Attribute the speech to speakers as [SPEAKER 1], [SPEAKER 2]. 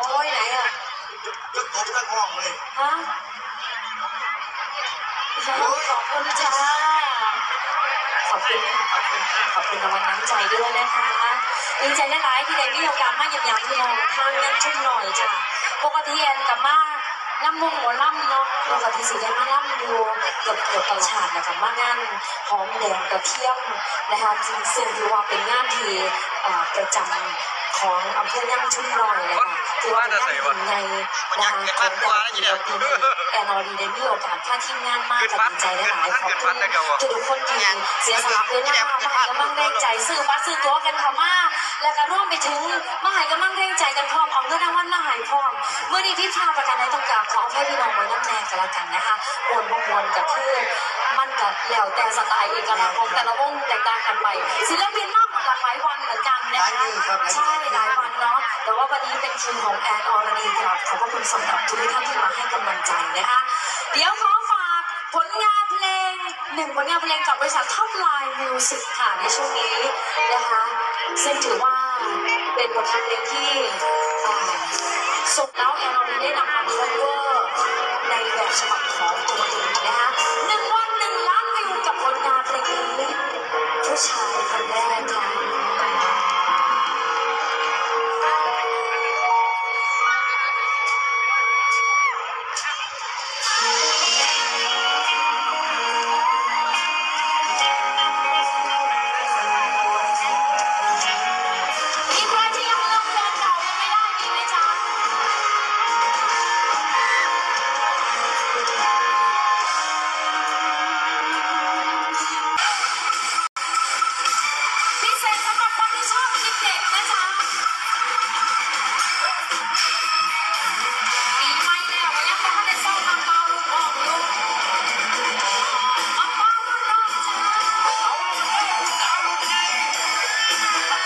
[SPEAKER 1] โอ้ยไหนอะยกตบ
[SPEAKER 2] ทั้งห้องเลย
[SPEAKER 1] ฮะขอบคุณจ้าขอบคุณขอบคุณขอบคุณกำลังน้ำใจด้วยนะคะดีใจหลายๆที่ได้มีโอกาสมาหยิบยามที่น้องทางนั้นชุ่มหน่อยจ้ะปกติแอนกับมาน้ำมุงหัวล่ำเนาะปกติสีได้มาล่ำอยู่เกือบกือบตลาดนะกับมางานหอมแดงกระเทียมนะคะซึ่งถือว่าเป็นงานที่ ของอำเภอย่างชุ่มหน่อยนะคะถือว่าเป็นงานยิ่งใหญ่นะคะของดาวปีปีนี้แอนอรีได้มีโอกาสพาทีมงานมากกับดีใจหลายขอบคุณทุกคนที่เสียสละเวลามาให้กำลังแรงใจซื้อบัตรซื้อตั๋วกันเข้ามาแล้วก็ร่วมไปถึงมาให้กำลังแรงใจกันพร้อมเอาเงินรางวัลมาให้พร้อมเมื่อนี้ที่พาประกันในต้องกราบขอให้พี่น้องไว้น้ำแรงกันละกันนะคะมวนบ่มวนกับคือนมันกับแล้วแต่สไตล์เอกลักษณ์ของแต่ละวงแตกต่างกันไปศิลปินมาก หลากหลายวันเหมือนกันนะคะใช่หลายวันเนาะแต่ว่าวันนี้เป็นคิวของแอนอรดีครับขอบพระคุณสำหรับทุกท่านที่มาให้กำลังใจนะคะเดี๋ยวขอฝากผลงานเพลงหนึ่งผลงานเพลงกับบริษัทท็อปไลน์มิวสิกค่ะในช่วงนี้นะคะซึ่งถือว่าเป็นบทเพลงที่อ่าส่งแล้วแอนอรดีได้นำมาคัฟเวอร์ Oh,